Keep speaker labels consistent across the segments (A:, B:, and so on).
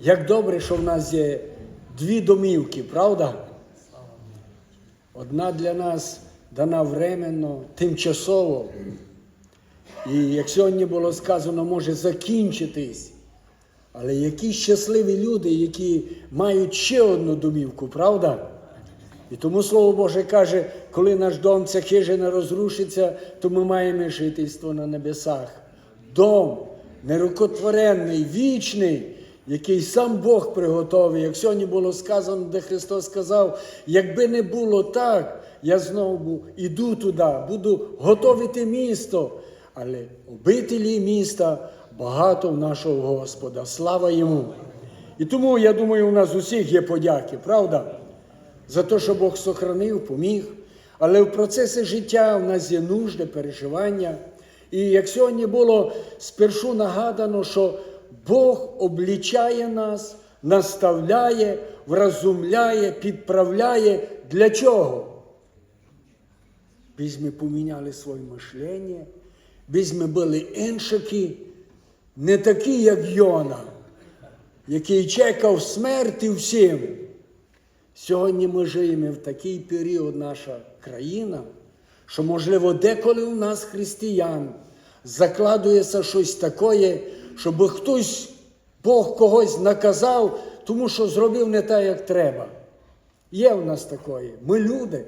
A: Як добре, що в нас є дві домівки, правда? Одна для нас дана временно, тимчасово. І як сьогодні було сказано, може закінчитись. Але які щасливі люди, які мають ще одну домівку, правда? І тому Слово Боже каже, коли наш дом, ця хижина розрушиться, то ми маємо жительство на небесах. Дом нерукотворенний, вічний, який сам Бог приготовив. Як сьогодні було сказано, де Христос сказав, якби не було так, я знову іду туди, буду готовити місто. Але обителі міста багато в нашого Господа. Слава йому! І тому, я думаю, у нас усіх є подяки, правда? За те, що Бог сохранив, поміг. Але в процесі життя в нас є нужди, переживання. І як сьогодні було спершу нагадано, що Бог облічає нас, наставляє, вразумляє, підправляє. Для чого? Біз ми поміняли своє мишлення, біз ми були іншаки, не такі, як Йона, який чекав смерті всім. Сьогодні ми живемо в такий період, наша країна, що, можливо, деколи у нас, християн, закладується щось таке, щоб хтось, Бог когось наказав, тому що зробив не так, як треба. Є в нас таке. Ми люди.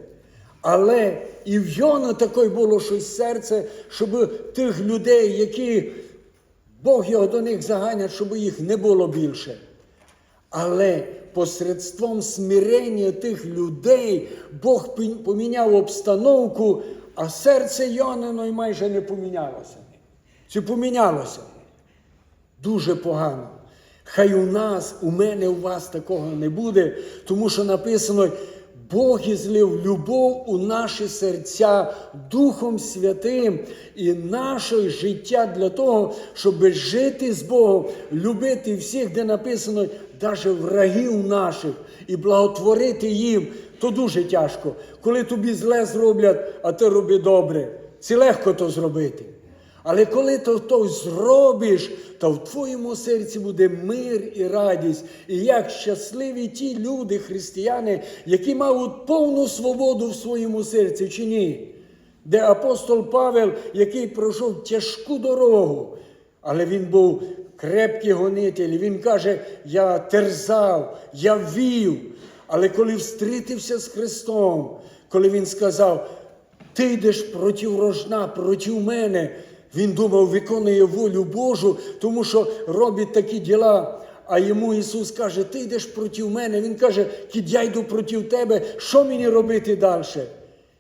A: Але і в Йона таке було щось серце, щоб тих людей, які Бог його до них заганять, щоб їх не було більше. Але посередством смирення тих людей Бог поміняв обстановку, а серце Йонино майже не помінялося. Чи помінялося? Дуже погано. Хай у нас, у мене, у вас такого не буде, тому що написано, Бог ізлив любов у наші серця Духом Святим і наше життя для того, щоб жити з Богом, любити всіх, де написано, навіть врагів наших, і благотворити їм, то дуже тяжко. Коли тобі зле зроблять, а ти роби добре. Це легко то зробити. Але коли то, то зробиш, то в твоєму серці буде мир і радість. І як щасливі ті люди, християни, які мають повну свободу в своєму серці, чи ні? Де апостол Павел, який пройшов тяжку дорогу, але він був крепкий гонитель. Він каже: Я терзав, я вів. Але коли встрітився з Христом, коли він сказав, ти йдеш проти рожна, проти мене. Він думав, виконує волю Божу, тому що робить такі діла. А йому Ісус каже, ти йдеш проти мене. Він каже, кід я йду проти тебе, що мені робити далі?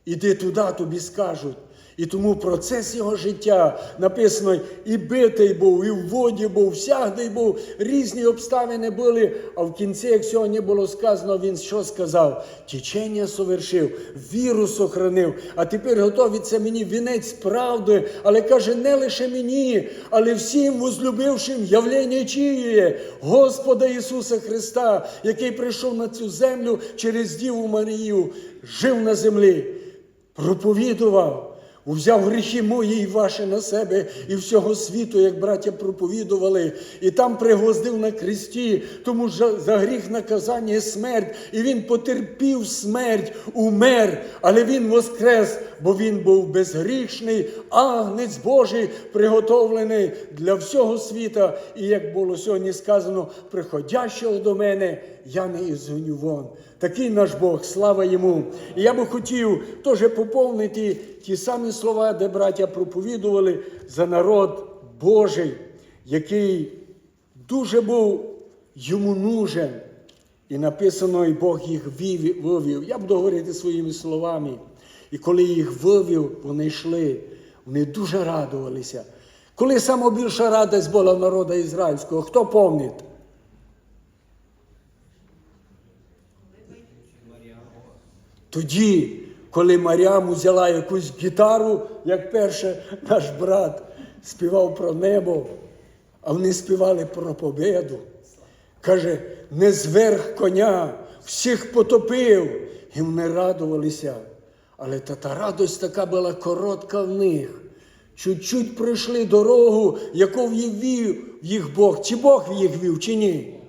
A: Іди туди, тобі скажуть. І тому процес його життя написано, і битий був, і в воді був, всягдий був, різні обставини були. А в кінці, як сьогодні було сказано, він що сказав? Тічення совершив, віру сохранив, а тепер готовиться мені вінець правди, але каже, не лише мені, але всім возлюбившим явлення чиє, Господа Ісуса Христа, який прийшов на цю землю через Діву Марію, жив на землі, проповідував. Узяв гріхи мої і ваші на себе і всього світу, як браття проповідували, і там пригвоздив на кресті, тому що за гріх наказання є смерть, і він потерпів смерть, умер, але він воскрес, бо він був безгрішний, агнець Божий, приготовлений для всього світа. І як було сьогодні сказано, приходящого до мене, я не ізгоню вон. Такий наш Бог, слава йому. І я би хотів теж поповнити ті самі слова, де браття проповідували за народ Божий, який дуже був йому нужен. І написано, і Бог їх вивів-. Я буду говорити своїми словами. І коли їх вивів, вони йшли, вони дуже радувалися. Коли найбільша радість була в народу ізраїльського, хто пам'ятає? Тоді, коли Маріам взяла якусь гітару, як перше наш брат співав про небо, а вони співали про победу. Каже, не зверх коня, всіх потопив, і вони радувалися. Але та, та радость така була коротка в них. Чуть-чуть пройшли дорогу, яку вів їх Бог. Чи Бог їх вів, чи ні?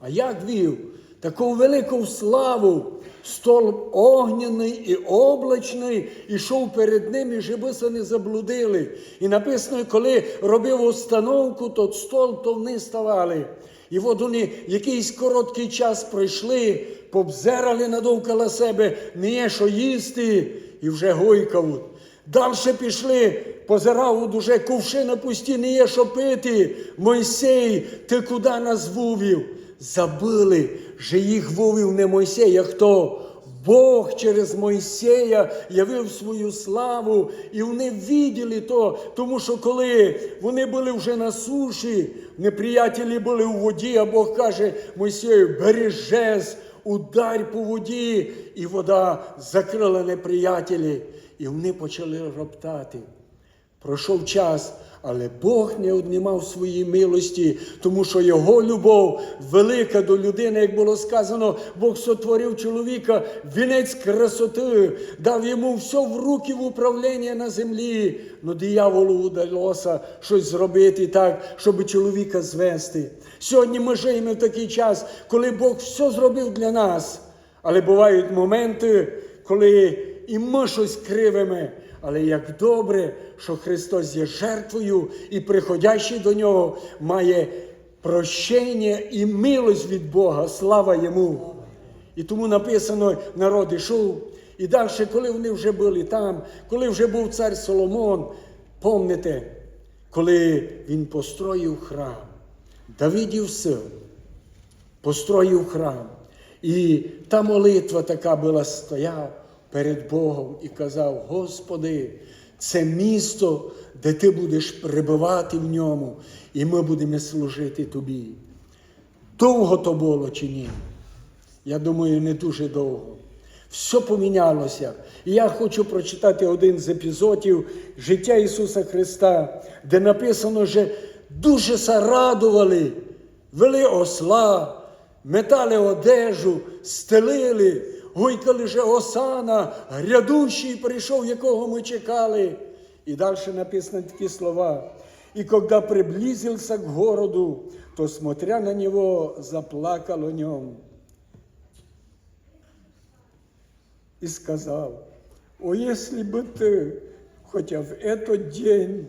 A: А як вів? Таку велику славу, столб огняний і облачний, ішов перед ним, і жебиса не заблудили. І написано, коли робив установку, то столб, то вниз ставали. І от вони якийсь короткий час пройшли, побзерали надовкола себе, не є що їсти, і вже гойкають. Дальше пішли, позирав от уже кувшина пусті, не є що пити. Мойсей, ти куди нас вувів? Забили, що їх вувів не Мойсей, а хто? Бог через Мойсея явив свою славу, і вони виділи то, тому що коли вони були вже на суші, неприятелі були у воді, а Бог каже Мойсею, бери жез, ударь по воді, і вода закрила неприятелі, і вони почали роптати. Пройшов час, але Бог не однімав свої милості, тому що його любов велика до людини, як було сказано, Бог сотворив чоловіка, вінець красоти, дав йому все в руки в управління на землі. Но дияволу удалося щось зробити так, щоб чоловіка звести. Сьогодні ми живемо в такий час, коли Бог все зробив для нас. Але бувають моменти, коли і ми щось кривимо. Але як добре, що Христос є жертвою і приходящий до нього має прощення і милость від Бога. Слава йому! І тому написано, народ ішов. І далі, коли вони вже були там, коли вже був цар Соломон, помните, коли він построїв храм, Давидів син, построїв храм. І та молитва така була стояв перед Богом і казав: Господи, це місто, де Ти будеш пребувати в ньому, і ми будемо служити Тобі. Довго то було чи ні? Я думаю, не дуже довго. Все помінялося. І я хочу прочитати один з епізодів життя Ісуса Христа, де написано, що дуже зарадували, вели осла, метали одежу, стелили, гойкали же осана, грядущий прийшов, якого ми чекали. І далі написано такі слова. И когда приблизился к городу, то, смотря на него, заплакал о нем. И сказал, о, если бы ты, хотя в этот день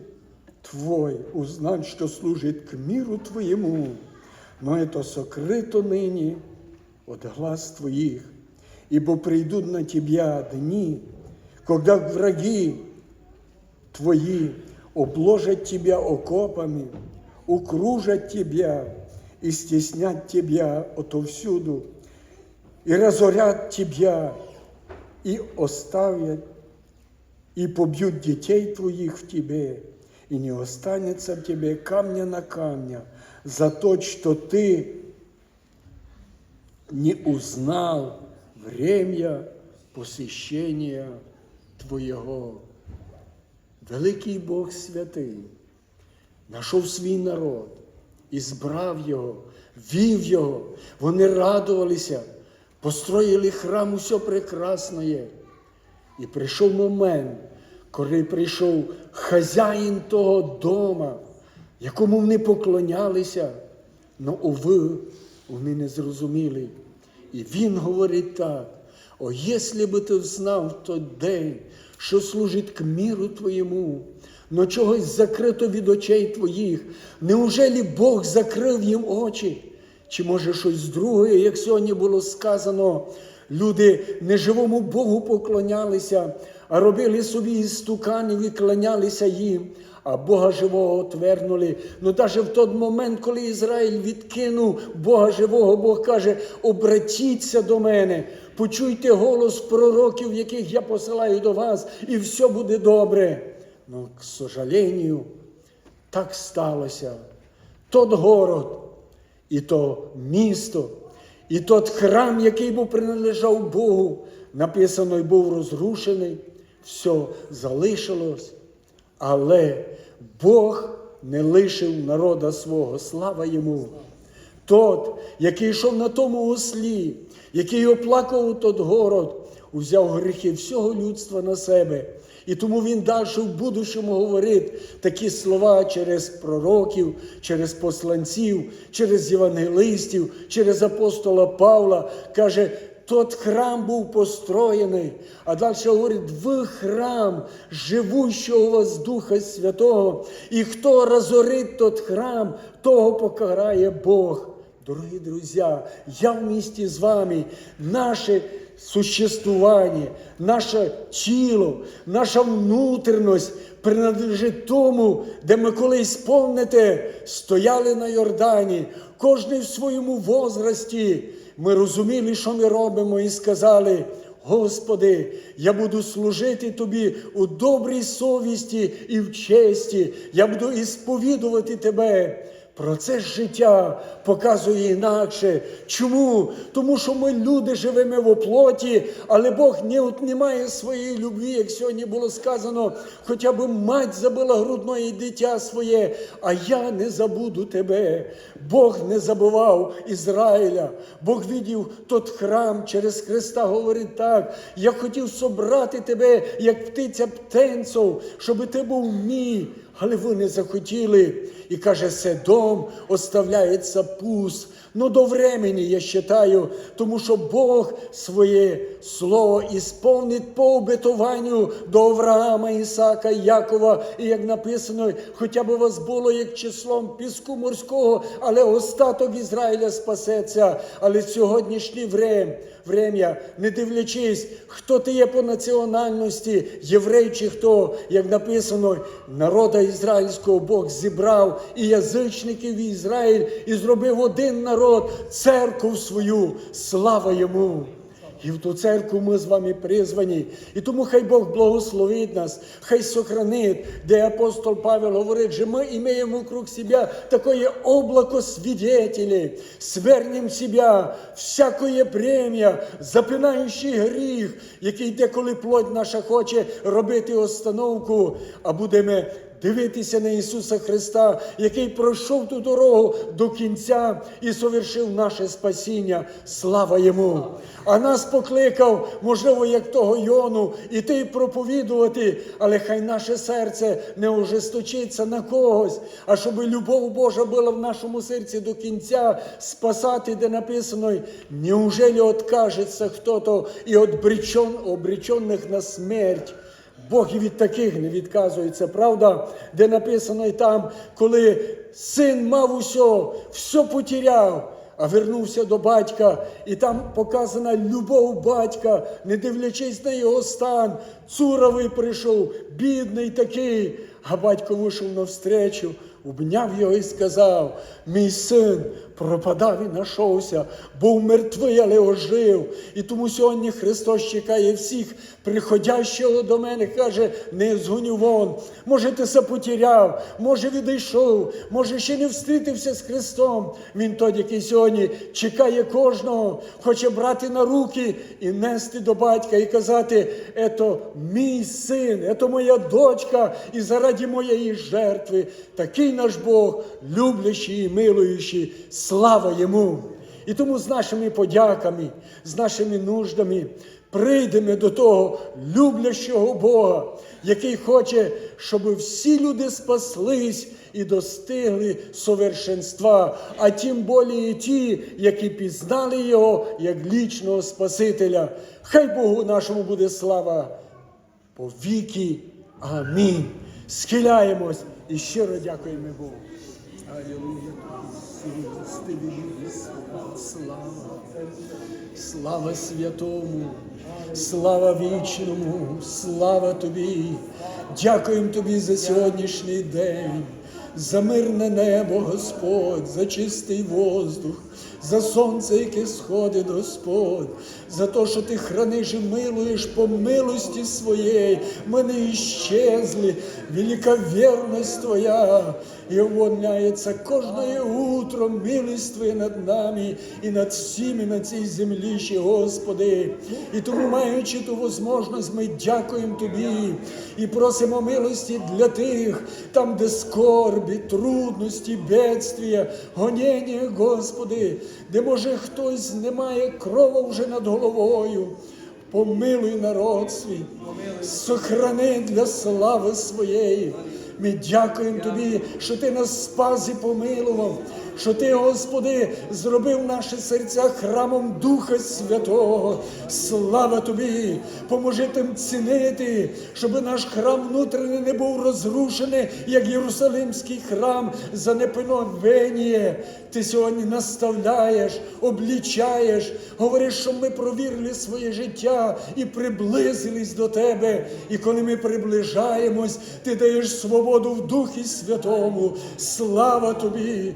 A: твой, узнал, что служит к миру твоему, но это сокрыто ныне от глаз твоих, ибо придут на тебя дни, когда враги твои обложат тебя окопами, укружат тебя и стеснят тебя отовсюду, и разорят тебя, и оставят, и побьют детей твоих в тебе, и не останется в тебе камня на камня за то, что ты не узнал время посещения твоего. Великий Бог святий знайшов свій народ і збрав його, вів його. Вони радувалися, построїли храм, усе прекрасне. І прийшов момент, коли прийшов хазяїн того дома, якому вони поклонялися, але уви, вони не зрозуміли. І він говорить так: о, якщо би ти знав той день, що служить к міру твоєму, но чогось закрито від очей твоїх, неужелі Бог закрив їм очі? Чи може щось друге, як сьогодні було сказано, люди неживому Богу поклонялися, а робили собі істуканів і кланялися їм, а Бога живого отвернули. Ну навіть в той момент, коли Ізраїль відкинув Бога живого, Бог каже: обратіться до мене, почуйте голос пророків, яких я посилаю до вас, і все буде добре. Ну, к сожалению, так сталося. Тот город, і то місто, і тот храм, який був приналежав Богу, написано, і був розрушений, все залишилось. Але Бог не лишив народа свого, слава йому. Тот, який йшов на тому ослі, який оплакав тот город, узяв гріхи всього людства на себе І тому він далі в будущому говорить такі слова через пророків, через посланців, через євангелистів, через апостола Павла. Каже, тот храм був построєний, а далі говорить, в храм живущого у вас Духа Святого. І хто розорить тот храм, того покарає Бог. Дорогі друзі, я вместе з вами, наше существування, наше тіло, наша внутрішність принадлежить тому, де ми колись, помните, стояли на Йордані, кожен в своєму возрасті. Ми розуміли, що ми робимо, і сказали. Господи, я буду служити Тобі у добрій совісті і в честі. Я буду ісповідувати Тебе. Процес життя показує інакше. Чому? Тому що ми люди живемо в оплоті, але Бог не отнімає своєї любві, як сьогодні було сказано, хоча б мать забила грудної дитя своє, а я не забуду тебе. Бог не забував Ізраїля. Бог видів тот храм через Христа, говорить так. Я хотів собрати тебе, як птиця птенців, щоб ти був мій. Але ви не захотіли. І каже, Седом оставляється пуст. Ну, до времени, я вважаю, тому що Бог своє слово ісповнить по обетуванню до Авраама, Ісака, Якова. І як написано, хоча б вас було як числом піску морського, але остаток Ізраїля спасеться. Але сьогоднішнє врем'я, не дивлячись, хто ти є по національності, єврей чи хто, як написано, народа ізраїльського Бог зібрав і язичників Ізраїль, і зробив один народ, церкву свою, слава йому. І в ту церкву ми з вами призвані. І тому хай Бог благословить нас, хай сохранит, де апостол Павел говорить, що ми имеем вокруг себя такое облако свидетелей, свернем себя всякое бремя, запинаючий гріх, який деколи плоть наша хоче робити остановку, а будемо дивитися на Ісуса Христа, який пройшов ту дорогу до кінця і совершив наше спасіння. Слава Йому! А нас покликав, можливо, як того Йону, іти проповідувати, але хай наше серце не ожесточиться на когось, а щоб любов Божа була в нашому серці до кінця, спасати, де написано, неужели откажеться хто-то і обречен, обречених на смерть. Бог і від таких не відказується, правда? Де написано і там, коли син мав усе, все потеряв, а вернувся до батька, і там показана любов батька, не дивлячись на його стан. Цуровий прийшов, бідний такий, а батько вийшов навстречу, обняв його і сказав: мій син пропадав і знайшовся, був мертвий, але ожив. І тому сьогодні Христос чекає всіх, приходящого до мене, каже, не згоню вон. Може, ти се потеряв, може відійшов, може ще не встрітився з Христом. Він той, який сьогодні чекає кожного, хоче брати на руки і нести до батька і казати, ето мій син, ето моя дочка, і заради моєї жертви. Такий наш Бог, люблячий і милуючий. Слава йому! І тому з нашими подяками, з нашими нуждами прийдемо до того люблячого Бога, який хоче, щоб всі люди спаслись і достигли совершенства, а тим більше ті, які пізнали Його як лічного Спасителя. Хай Богу нашому буде слава по віки. Амінь. Схиляємось і щиро дякуємо Богу. Алілуя. Слава, слава святому, слава вічному, слава Тобі. Дякуємо Тобі за сьогоднішній день, за мирне небо, Господь, за чистий воздух, за сонце, яке сходить, Господь, за те, що Ти храниш і милуєш по милості своєї. Ми не іщезли, велика вірність Твоя, і увольняється кожне утро милість Твоя над нами і над всіми на цій землі, ще, Господи. І тому, маючи ту можливість, ми дякуємо Тобі і просимо милості для тих, там, де скорбі, трудності, бедствія, гонення, Господи, де може хтось не має крова вже над головою. помилуй народ свій, сохрани для слави своєї. Ми дякуємо Тобі, що Ти нас спас і помилував, що Ти, Господи, зробив наші серця храмом Духа Святого. Слава Тобі! Поможи тим цінити, щоб наш храм внутрішній не був розрушений, як Єрусалимський храм занепиновення. Ти сьогодні наставляєш, облічаєш, говориш, що ми провірили своє життя і приблизились до Тебе. І коли ми приближаємось, Ти даєш свободу в Духі Святому. Слава Тобі!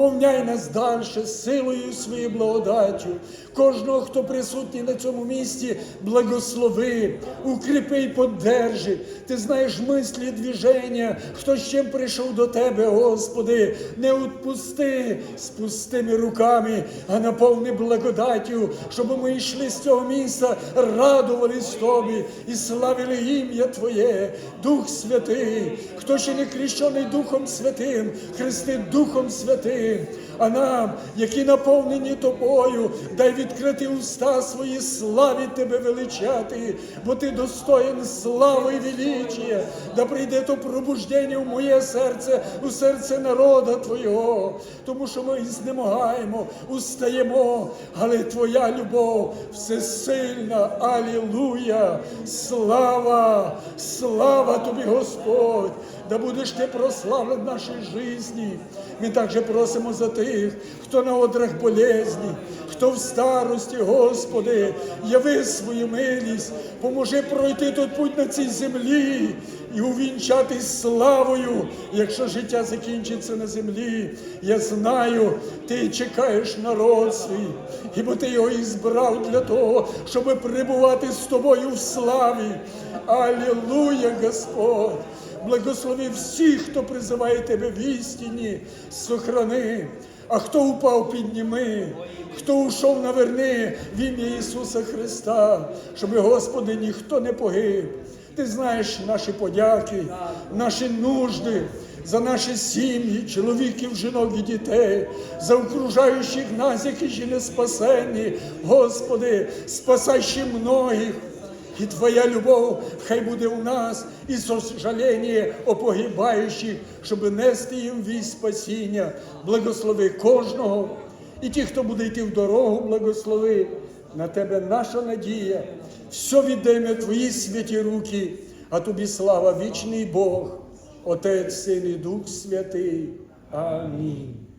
A: Наповняй нас далі силою своєю благодаттю. Кожного, хто присутній на цьому місці, благослови, укріпи і подержи. Ти знаєш мислі, движення, хто з чим прийшов до Тебе, Господи, не відпусти з пустими руками, а наповни благодаттю, щоб ми йшли з цього місця, радувались Тобі і славили ім'я Твоє, Дух Святий, хто ще не крещений Духом Святим, хрести Духом Святим, а нам, які наповнені Тобою, дай відкрити уста свої славі Тебе величати, бо Ти достоїн слави і величия, да прийде то пробуждення в моє серце, у серце народа Твого, тому що ми знемагаємо, устаємо, але Твоя любов всесильна, Алілуя, слава, слава Тобі, Господь, да будеш ти прославлен в нашій житті. Ми також просимо за тих, хто на одрах болезні, хто в старості, Господи, яви свою милість, поможи пройти тут путь на цій землі і увінчатись славою, якщо життя закінчиться на землі. Я знаю, ти чекаєш народ свій, ібо ти його і збрав для того, щоб перебувати з тобою в славі. Алілуя, Господь! Благослови всіх, хто призиває тебе в істині, сохрани. А хто упав, підніми, хто ушов, наверни в ім'я Ісуса Христа, щоб, Господи, ніхто не погиб. Ти знаєш наші подяки, наші нужди, за наші сім'ї, чоловіків, жінок і дітей, за окружаючих нас, які ще не спасені. Господи, спасай ще многих. І Твоя любов хай буде у нас і сожаління о щоб нести їм вість спасіння. Благослови кожного. І ті, хто буде йти в дорогу, благослови. На тебе наша надія. Все віддаємо Твої святі руки, а тобі слава, вічний Бог, Отець, Син і Дух Святий. Амінь.